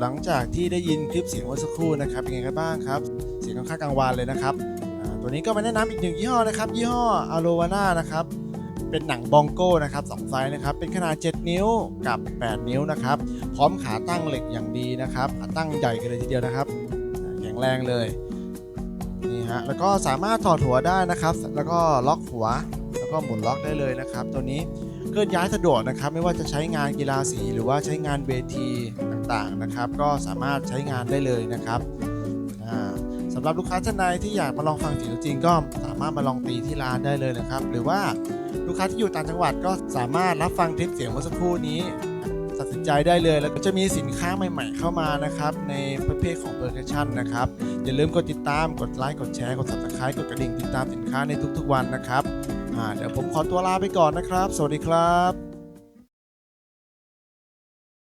หลังจากที่ได้ยินคลิปเสียงเมื่อสักครู่นะครับเป็นไงกันบ้างครับ เสียงค่อนข้างกังวานเลยนะครับตัวนี้ก็มาแนะนำอีกหนึ่งยี่ห้อนะครับ ยี่ห้ออ r o v a n a นะครับ เป็นหนังบองโก้นะครับสองไซส์นะครับ เป็นขนาด 7 นิ้วกับ 8 นิ้วนะครับ พร้อมขาตั้งเหล็กอย่างดีนะครับ ขาตั้งใหญ่กันเลยทีเดียวนะครับ แข็งแรงเลย นี่ฮะ แล้วก็สามารถถอดหัวได้นะครับ แล้วก็ล็อกหัว แล้วก็หมุนล็อกได้เลยนะครับ ตัวนี้ เคลื่อนย้ายสะดวกนะครับไม่ว่าจะใช้งานกีฬาสีหรือว่าใช้งานเวทีต่างๆนะครับ ก็สามารถใช้งานได้เลยนะครับสำหรับลูกค้าท่านใดที่อยากมาลองฟังเสียงจริงก็สามารถมาลองตีที่ร้านได้เลยนะครับ หรือว่าลูกค้าที่อยู่ต่างจังหวัดก็สามารถรับฟังคลิปเสียงเมื่อสักครู่นี้ตัดสินใจได้เลยแล้วก็จะมีสินค้าใหม่ๆเข้ามานะครับในประเภทของ percussion นะครับอย่าลืมกดติดตามกดไลค์กดแชร์กด subscribe กดกระดิ่งติดตามสินค้าในทุกๆวันนะครับ อ่าเดี๋ยวผมขอตัวลาไปก่อนนะครับ สวัสดีครับ